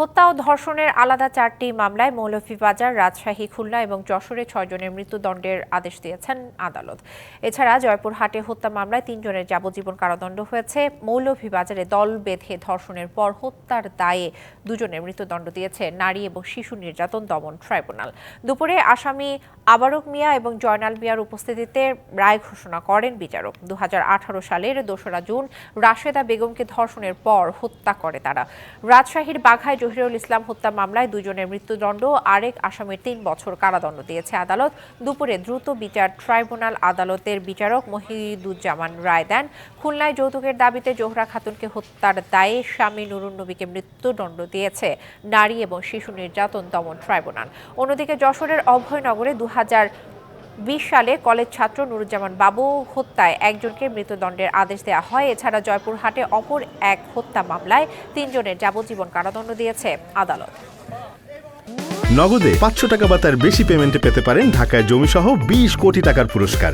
হত্যা ও ধর্ষণের আলাদা চারটি মামলায় মৌলভীবাজার, রাজশাহী, খুলনা এবং যশোরে ছয়জনের মৃত্যুদণ্ডের আদেশ দিয়েছেন আদালত। এছাড়া জয়পুরহাটে হত্যা মামলায় তিনজনের যাবজ্জীবন কারাদণ্ড হয়েছে। মৌলভীবাজারে দল বেঁধে ধর্ষণের পর হত্যার দায়ে দুজনের মৃত্যুদণ্ড দিয়েছে নারী এবং শিশু নির্যাতন দমন ট্রাইব্যুনাল। দুপুরে আসামি আবারক মিয়া এবং জয়নাল মিয়ার উপস্থিতিতে রায় ঘোষণা করেন বিচারক। দু সালের দোসরা জুন রাশেদা বেগমকে ধর্ষণের পর হত্যা করে তারা। রাজশাহীর বাঘায় জহিরুল ইসলাম হত্যা মামলায় দুজনের মৃত্যুদণ্ড, আরেক আসামির তিন বছর কারাদণ্ড দিয়েছে আদালত। দুপুরে দ্রুত বিচার ট্রাইব্যুনাল আদালতের বিচারক মহিদুজ্জামান রায় দেন। খুলনায় যৌতুকের দাবিতে জোহরা খাতুনকে হত্যার দায়ে স্বামী নুরুন নবীকে মৃত্যুদণ্ড দিয়েছে নারী এবং শিশু নির্যাতন দমন ট্রাইব্যুনাল। অন্যদিকে যশোরের অভয়নগরে দু বিশ সালে কলেজ ছাত্র নুরুজ্জামান বাবু হত্যায় একজনকে মৃত্যুদণ্ডের আদেশ দেওয়া হয়। এছাড়া জয়পুরহাটে অপর এক হত্যা মামলায় তিনজনের যাবজ্জীবন কারাদণ্ড দিয়েছে আদালত। নগদে পাঁচশো টাকা বা তার বেশি পেমেন্টে পেতে পারেন ঢাকায় জমিসহ বিশ কোটি টাকার পুরস্কার।